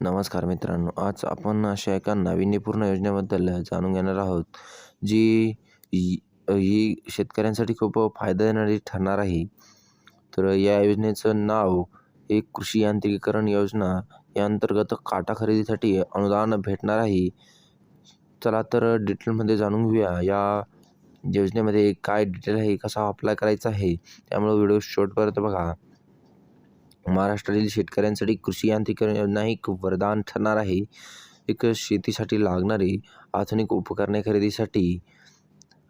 नमस्कार मित्रांनो आज आपण अशा एका नाविन्यपूर्ण योजनेबद्दल जाणून घेणार आहोत जी ही ही शेतकऱ्यांसाठी खूप फायदा देणारी ठरणार आहे. तर या योजनेचं नाव एक कृषी यांत्रिकीकरण योजना या अंतर्गत काटा खरेदीसाठी अनुदान भेटणार आहे. चला तर डिटेलमध्ये जाणून घेऊया या योजनेमध्ये काय डिटेल आहे कसा अप्लाय करायचा आहे त्यामुळे व्हिडिओ शेवटपर्यंत बघा. महाराष्ट्रातील शेतकऱ्यांसाठी कृषी यांत्रिकरण योजना ही एक वरदान ठरणार आहे. एक शेतीसाठी लागणारी आधुनिक उपकरणे खरेदीसाठी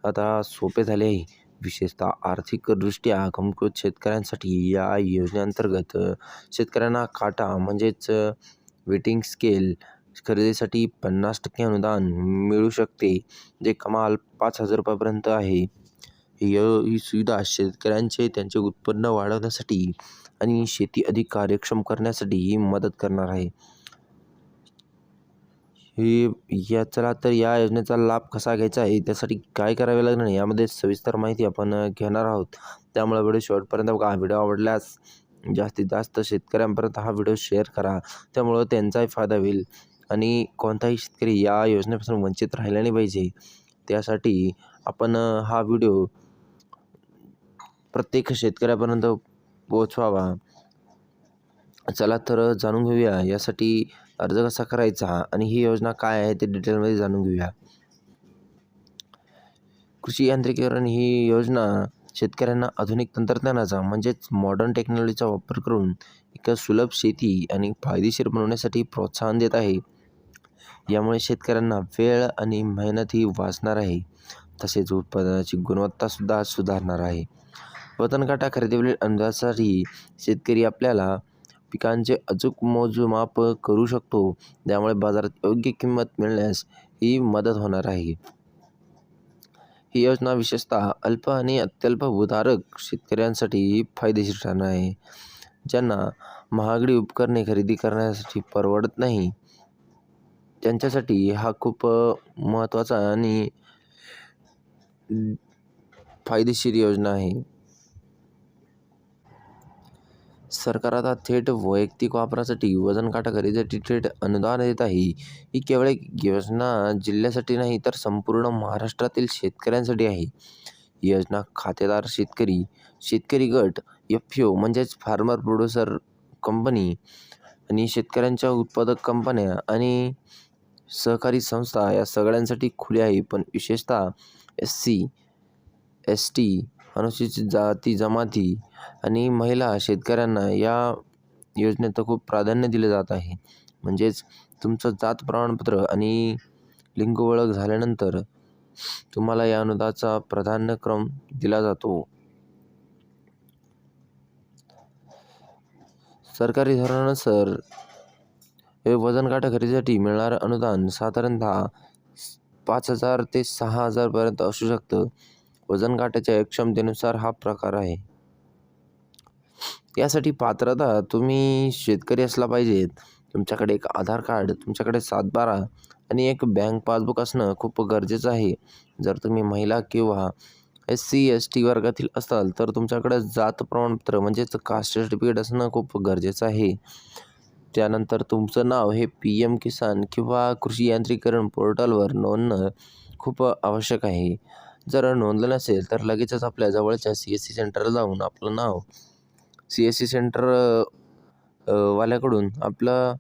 आता सोपे झाले आहे. विशेषतः आर्थिकदृष्ट्या कमकुवत शेतकऱ्यांसाठी या योजनेअंतर्गत शेतकऱ्यांना काटा म्हणजेच वेटिंग स्केल खरेदीसाठी पन्नास टक्के अनुदान मिळू शकते जे कमाल पाच हजार रुपयापर्यंत आहे. ही सुविधा शेतकऱ्यांचे त्यांचे उत्पन्न वाढवण्यासाठी आणि शेती अधिक कार्यक्षम करण्यासाठी ही मदत करणार आहे. हे या चला तर या योजनेचा लाभ कसा घ्यायचा आहे? त्यासाठी काय करावे लागणार? यामध्ये सविस्तर माहिती आपण घेणार आहोत. त्यामुळे व्हिडिओ शेवटपर्यंत बघा. व्हिडिओ आवडल्यास जास्तीत जास्त शेतकऱ्यांपर्यंत हा व्हिडिओ शेअर करा. त्यामुळं त्यांचाही फायदा होईल. आणि कोणताही शेतकरी या योजनेपासून वंचित राहिला नाही पाहिजे. त्यासाठी आपण हा व्हिडिओ प्रत्येक शेतकऱ्यापर्यंत पोचवावा चला तर जाणून घेऊया यासाठी अर्ज कसा करायचा आणि ही योजना काय आहे ते डिटेलमध्ये जाणून घेऊया. कृषी यांत्रिकीकरण ही योजना शेतकऱ्यांना आधुनिक तंत्रज्ञानाचा म्हणजेच मॉडर्न टेक्नॉलॉजीचा वापर करून एक सुलभ शेती आणि फायदेशीर बनवण्यासाठी प्रोत्साहन देत आहे. यामुळे शेतकऱ्यांना वेळ आणि मेहनतही वाचणार आहे. तसेच उत्पादनाची गुणवत्तासुद्धा सुधारणार आहे. वतनकाटा खरेदीवरील अंदाजासाठी शेतकरी आपल्याला पिकांचे अचूक मोजमाप करू शकतो. त्यामुळे बाजारात योग्य किंमत मिळण्यास ही मदत होणार आहे. ही योजना विशेषतः अल्प आणि अत्यल्प भूधारक शेतकऱ्यांसाठी फायदेशीर ठरणार आहे. ज्यांना महागडी उपकरणे खरेदी करण्यासाठी परवडत नाही त्यांच्यासाठी हा खूप महत्त्वाचा आणि फायदेशीर योजना आहे. सरकार आता थेट वैयक्तिक वापरासाठी वजन काटा खरेदीसाठी थेट अनुदान देत आहे. ही केवळ एक योजना जिल्ह्यासाठी नाही तर संपूर्ण महाराष्ट्रातील शेतकऱ्यांसाठी आहे. ही योजना खातेदार शेतकरी शेतकरी गट एफ ओ म्हणजेच फार्मर प्रोड्युसर कंपनी आणि शेतकऱ्यांच्या उत्पादक कंपन्या आणि सहकारी संस्था या सगळ्यांसाठी खुली आहे. पण विशेषतः एस सी एस टी अनुसूचित जाती जमाती आणि महिला शेतकऱ्यांना या योजनेत खूप प्राधान्य दिले जात आहे. म्हणजेच तुमचं जात प्रमाणपत्र आणि लिंग ओळख झाल्यानंतर तुम्हाला या अनुदानाचा प्राधान्यक्रम दिला जातो. सरकारी धोरणानुसार हे वजन काटा खरेदीसाठी मिळणारं अनुदान साधारणतः पाच हजार ते सहा हजारपर्यंत असू शकतं. वजन काट्याच्या क्षमतेनुसार हा प्रकार आहे. यासाठी पात्रता तुम्ही शेतकरी असला पाहिजेत तुमच्याकडे एक आधार कार्ड तुमच्याकडे सातबारा आणि एक बँक पासबुक असणं खूप गरजेचं आहे. जर तुम्ही महिला किंवा एस सी एस टी वर्गातील असाल तर तुमच्याकडे जात प्रमाणपत्र म्हणजेच कास्ट सर्टिफिकेट असणं खूप गरजेचं आहे. त्यानंतर तुमचं नाव हे पी एम किसान किंवा कृषी यांत्रिकरण पोर्टलवर नोंदणं खूप आवश्यक आहे. जर नोंदलं नसेल तर लगेचच आपल्या जवळच्या सी एस सी सेंटरला जाऊन आपलं नाव सी एस सी सेंटर वाल्याकडून आपलं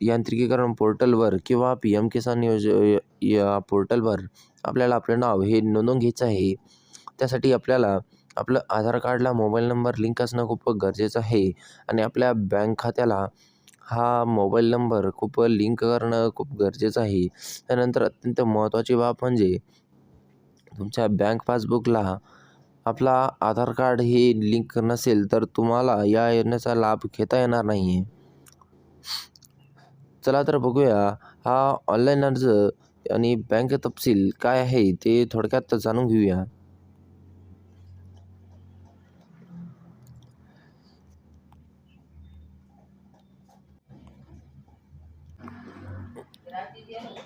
यांत्रिकीकरण पोर्टलवर किंवा पी एम किसान योज या पोर्टलवर आपल्याला आपलं नाव हे नोंदवून घ्यायचं आहे. त्यासाठी आपल्याला आपलं आधार कार्डला मोबाईल नंबर लिंक असणं खूप गरजेचं आहे. आणि आपल्या बँक खात्याला हा मोबाईल नंबर खूप लिंक करणं खूप गरजेचं आहे. त्यानंतर अत्यंत महत्त्वाची बाब म्हणजे तुमच्या बँक पासबुकला आपला आधार कार्ड हे लिंक नसेल तर तुम्हाला या योजनेचा लाभ घेता येणार नाही आहे चला तर बघूया हा ऑनलाईन अर्ज आणि बँक तपशील काय आहे ते थोडक्यात जाणून घेऊया.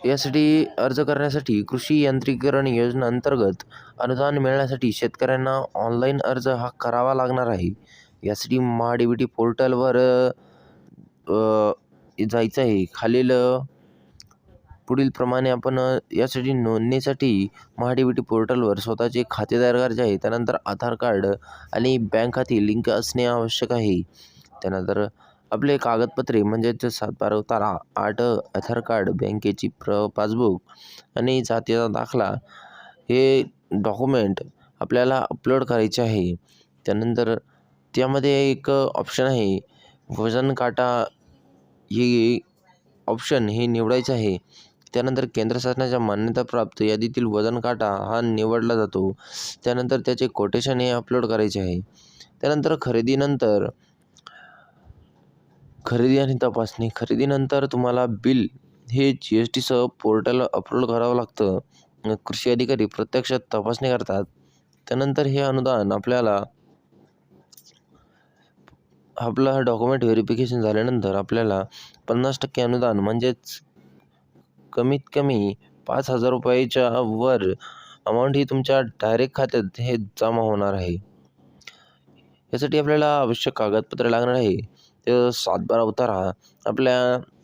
यासाठी अर्ज करण्यासाठी कृषी यांत्रिकीकरण योजना अंतर्गत अनुदान मिळण्यासाठी शेतकऱ्यांना ऑनलाईन अर्ज हा करावा लागणार आहे. यासाठी महाडीबीटी पोर्टलवर जायचं आहे. खालील पुढील प्रमाणे आपण यासाठी नोंदणीसाठी महा डी टी पोर्टलवर स्वतःचे खाते जे करायचे आहे. त्यानंतर आधार कार्ड आणि बँक खाते लिंक असणे आवश्यक आहे. त्यानंतर आपले कागदपत्रे म्हणजेच सातबारा उतारा आठ आधार कार्ड बँकेची प्र पासबुक आणि जातीचा दाखला हे डॉक्युमेंट आपल्याला अपलोड करायचे आहे. त्यानंतर त्यामध्ये एक ऑप्शन आहे वजन काटा हे ऑप्शन हे निवडायचं आहे. त्यानंतर केंद्र शासनाच्या मान्यताप्राप्त यादीतील वजन काटा हा निवडला जातो. त्यानंतर त्याचे कोटेशन हे अपलोड करायचे आहे. त्यानंतर खरेदीनंतर खरेदी आणि तपासणी. खरेदीनंतर तुम्हाला बिल हे जी एस टीसह पोर्टल अपलोड करावं लागतं. कृषी अधिकारी प्रत्यक्षात तपासणी करतात. त्यानंतर हे अनुदान आपल्याला आपला डॉक्युमेंट व्हेरिफिकेशन झाल्यानंतर आपल्याला पन्नास टक्के अनुदान म्हणजेच कमीत कमी पाच हजार रुपयाच्या वर अमाऊंट ही तुमच्या डायरेक्ट खात्यात हे जमा होणार आहे. यासाठी आपल्याला आवश्यक कागदपत्रे लागणार आहे. ते सातबारा उतारा आपल्या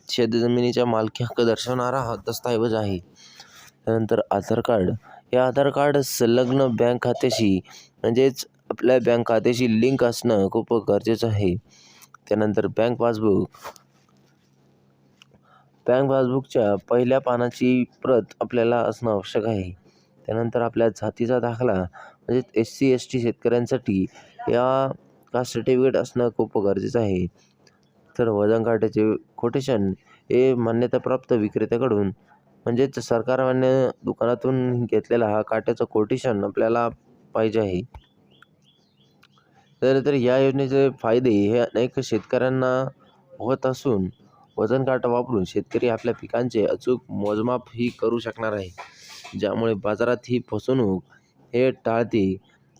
शेतजमिनीच्या मालकी हक्क दर्शवणारा हा दस्तऐवज आहे. त्यानंतर आधार कार्ड. हे आधार कार्ड संलग्न बँक खात्याशी म्हणजेच आपल्या बँक खात्याशी लिंक असणं खूप गरजेचं आहे. त्यानंतर बँक पासबुक. बँक पासबुकच्या पहिल्या पानाची प्रत आपल्याला असणं आवश्यक आहे. त्यानंतर आपल्या जातीचा दाखला म्हणजे एस सी एस टी शेतकऱ्यांसाठी या कास्ट सर्टिफिकेट असणं खूप गरजेचं आहे. तर वजन काट्याचे कोटेशन हे मान्यताप्राप्त विक्रेत्याकडून म्हणजेच सरकारमान्य दुकानातून घेतलेला हा काट्याचं कोटेशन आपल्याला पाहिजे आहे. तर तर या योजनेचे फायदे हे अनेक शेतकऱ्यांना होत असून वजन काटा वापरून शेतकरी आपल्या पिकांचे अचूक मोजमाप ही करू शकणार आहे. ज्यामुळे बाजारात ही फसवणूक हे टाळते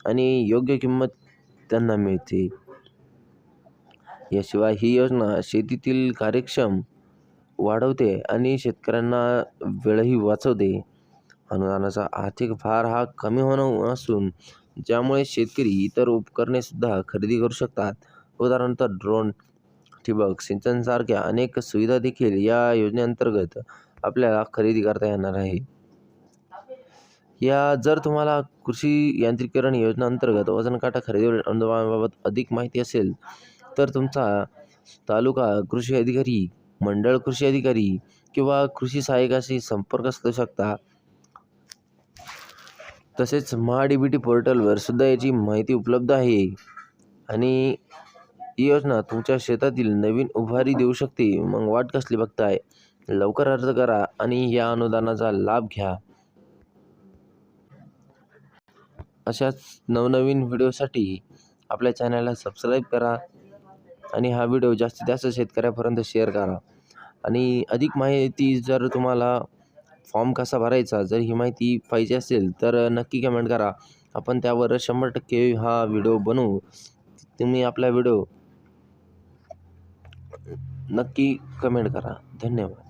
आणि योग्य किंमत त्यांना मिळते. याशिवाय ही योजना शेतीतील कार्यक्षम वाढवते आणि शेतकऱ्यांना वेळही वाचवते. अनुदानाचा आर्थिक भार हा कमी होणं असून ज्यामुळे शेतकरी इतर उपकरणेसुद्धा खरेदी करू शकतात. उदाहरणार्थ ड्रोन ठिबक सिंचनसारख्या अनेक सुविधा देखील या योजनेअंतर्गत आपल्याला खरेदी करता येणार आहे. या जर तुम्हाला कृषी यांत्रिकीकरण योजनेअंतर्गत वजन काटा खरेदी अनुदानाबाबत अधिक माहिती असेल तर तुमचा तालुका कृषी अधिकारी मंडळ कृषी अधिकारी किंवा कृषी सहाय्यकाशी संपर्क साधू शकता. तसेच महा डी बी टी पोर्टलवर सुद्धा याची माहिती उपलब्ध आहे आणि ही योजना तुमच्या शेतातील नवीन उभारी देऊ शकते. मग वाट कसली बघताय? लवकर अर्ज करा आणि या अनुदानाचा लाभ घ्या. अशाच नवनवीन व्हिडिओसाठी आपल्या चॅनलला सबस्क्राईब करा आणि हा व्हिडिओ जास्तीत जास्त शेतकऱ्यापर्यंत शेअर करा. आणि अधिक माहिती जर तुम्हाला फॉर्म कसा भरायचा जर ही माहिती पाहिजे असेल तर नक्की कमेंट करा. आपण त्यावर शंभर टक्के हा व्हिडिओ बनवू. तुम्ही आपला व्हिडिओ नक्की कमेंट करा. धन्यवाद.